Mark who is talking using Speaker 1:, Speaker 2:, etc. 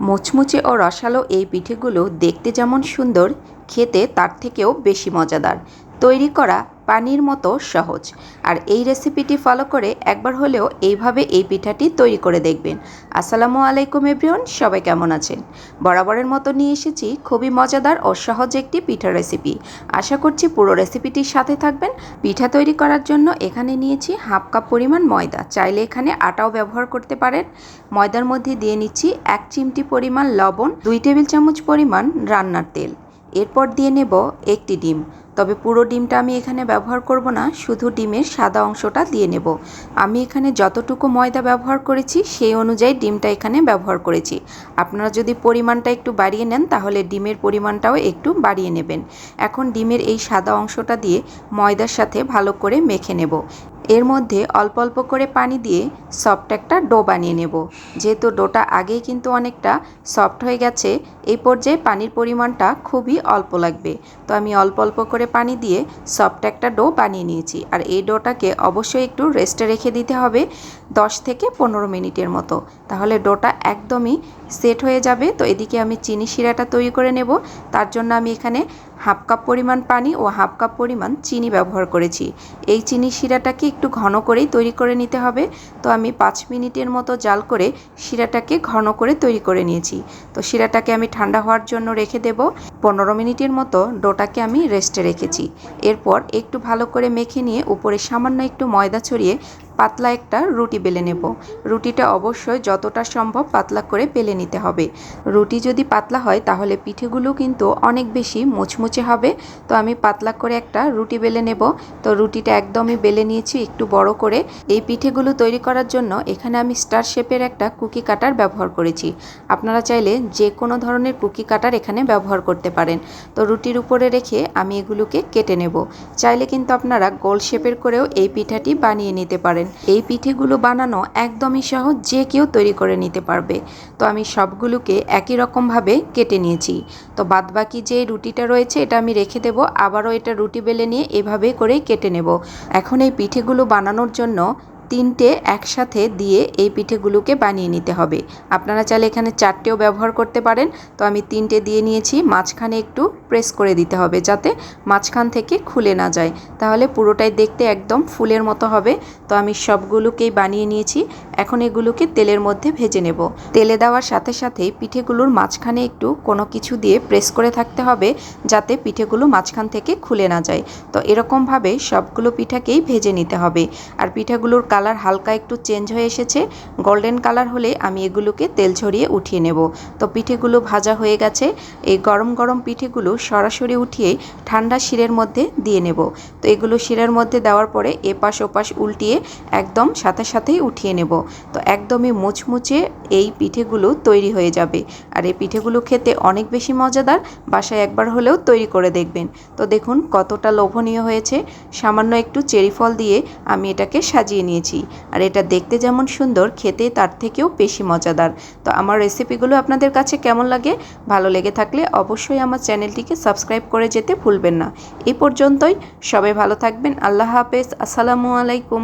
Speaker 1: মুচমুচে ও রসালো এই পিঠেগুলো দেখতে যেমন সুন্দর, খেতে তার থেকেও বেশি মজাদার। তৈরি করা পানির মতো সহজ। আর এই রেসিপিটি ফলো করে একবার হলেও এইভাবে এই পিঠাটি তৈরি করে দেখবেন। আসসালামু আলাইকুম এভরিওয়ান সবাই কেমন আছেন? বরাবরের মতো নিয়ে এসেছি খুবই মজাদার ও সহজ একটি পিঠা রেসিপি আশা করছি পুরো রেসিপিটির সাথে থাকবেন। পিঠা তৈরি করার জন্য এখানে নিয়েছি হাফ কাপ পরিমাণ ময়দা। চাইলে এখানে আটাও ব্যবহার করতে পারেন। ময়দার মধ্যে দিয়ে নিচ্ছি এক চিমটি পরিমাণ লবণ, দুই টেবিল চামচ পরিমাণ রান্নার তেল। এরপর দিয়ে নেব একটি ডিম। তবে পুরো ডিমটা আমি এখানে ব্যবহার করব না, শুধু ডিমের সাদা অংশটা দিয়ে নেব। আমি এখানে যতটুকু ময়দা ব্যবহার করেছি, সেই অনুযায়ী ডিমটা এখানে ব্যবহার করেছি। আপনারা যদি পরিমাণটা একটু বাড়িয়ে নেন, তাহলে ডিমের পরিমাণটাও একটু বাড়িয়ে নেবেন। এখন ডিমের এই সাদা অংশটা দিয়ে ময়দার সাথে ভালো করে মেখে নেব। এর মধ্যে অল্প অল্প করে পানি দিয়ে সফট একটা ডো বানিয়ে নেব। যেহেতু ডোটা আগেই কিন্তু অনেকটা সফট হয়ে গেছে, এই পর্যায়ে পানির পরিমাণটা খুবই অল্প লাগবে। তো আমি অল্প অল্প করে পানি দিয়ে সফট একটা ডো বানিয়ে নিয়েছি। আর এই ডোটাকে অবশ্যই একটু রেস্টে রেখে দিতে হবে 10 থেকে পনেরো মিনিটের মতো। তাহলে ডোটা একদমই সেট হয়ে যাবে। তো এদিকে আমি চিনি শিরাটা তৈরি করে নেব। তার জন্য আমি এখানে হাফ কাপ পরিমাণ পানি ও হাফ কাপ পরিমাণ চিনি ব্যবহার করেছি। এই চিনি শিরাটাকে একটু ঘন করেই তৈরি করে নিতে হবে। তো আমি পাঁচ মিনিটের মতো জাল করে শিরাটাকে ঘন করে তৈরি করে নিয়েছি। তো শিরাটাকে আমি ঠান্ডা হওয়ার জন্য রেখে দেব। পনেরো মিনিটের মতো ডোটাকে আমি রেস্টে রেখেছি। এরপর একটু ভালো করে মেখে নিয়ে উপরে সামান্য একটু ময়দা ছড়িয়ে পাতলা একটা রুটি বেলে নেব। রুটিটা অবশ্যই যতটা সম্ভব পাতলা করে বেলে নিতে হবে। রুটি যদি পাতলা হয়, তাহলে পিঠেগুলো কিন্তু অনেক বেশি মুচমুচে হবে। তো আমি পাতলা করে একটা রুটি বেলে নেব। তো রুটিটা একদমই বেলে নিয়েছি একটু বড় করে। এই পিঠেগুলো তৈরি করার জন্য এখানে আমি স্টার শেপের একটা কুকি কাটার ব্যবহার করেছি। আপনারা চাইলে যে কোনো ধরনের কুকি কাটার এখানে ব্যবহার করতে পারেন। তো রুটির উপরে রেখে আমি এগুলোকে কেটে নেব। চাইলে কিন্তু আপনারা গোল শেপের করেও এই পিঠাটি বানিয়ে নিতে পারেন। এই পিঠেগুলো বানানো একদমই সহজ, যে কেউ তৈরি করে নিতে পারবে। তো আমি সবগুলোকে একই রকমভাবে কেটে নিয়েছি। তো বাদবাকি যে রুটিটা রয়েছে, এটা আমি রেখে দেব। আবারও এটা রুটি বেলে নিয়ে এভাবে করেই কেটে নেব। এখন এই পিঠেগুলো বানানোর জন্য তিনটে একসাথে দিয়ে এই পিঠেগুলোকে বানিয়ে নিতে হবে। আপনারা চাইলে এখানে চারটেও ব্যবহার করতে পারেন। তো আমি তিনটে দিয়ে নিয়েছি। মাঝখানে একটু প্রেস করে দিতে হবে যাতে মাঝখান থেকে খুলে না যায়। তাহলে পুরোটাই দেখতে একদম ফুলের মতো হবে। তো আমি সবগুলোকেই বানিয়ে নিয়েছি। এখন এগুলোকে তেলের মধ্যে ভেজে নেব। তেলে দেওয়ার সাথে সাথেই পিঠেগুলোর মাঝখানে একটু কোনো কিছু দিয়ে প্রেস করে থাকতে হবে যাতে পিঠেগুলো মাঝখান থেকে খুলে না যায়। তো এরকমভাবে সবগুলো পিঠাকেই ভেজে নিতে হবে। আর পিঠাগুলোর কালার হালকা একটু চেঞ্জ হয়ে এসেছে। গোল্ডেন কালার হলে আমি এগুলোকে তেল ছড়িয়ে উঠিয়ে নেব। তো পিঠেগুলো ভাজা হয়ে গেছে। এই গরম গরম পিঠেগুলো সরাসরি উঠিয়ে ঠান্ডা শিরের মধ্যে দিয়ে নেব। তো এগুলো শিরের মধ্যে দেওয়ার পরে এপাশ ওপাশ উল্টিয়ে একদম সাথে সাথেই উঠিয়ে নেব। তো একদমই মুচমুচে এই পিঠেগুলো তৈরি হয়ে যাবে। আর এই পিঠেগুলো খেতে অনেক বেশি মজাদার, বাসায় একবার হলেও তৈরি করে দেখবেন। তো দেখুন কতটা লোভনীয় হয়েছে। সামান্য একটু চেরি ফল দিয়ে আমি এটাকে সাজিয়ে নিয়েছি। আর এটা দেখতে যেমন সুন্দর, খেতে তার থেকেও বেশি মজাদার। তো আমার রেসিপিগুলো আপনাদের কাছে কেমন লাগে, ভালো লেগে থাকলে অবশ্যই আমার চ্যানেলটিকে সাবস্ক্রাইব করে যেতে ভুলবেন না। এই পর্যন্তই, সবাই ভালো থাকবেন, আল্লাহ হাফেজ, আসসালামু আলাইকুম।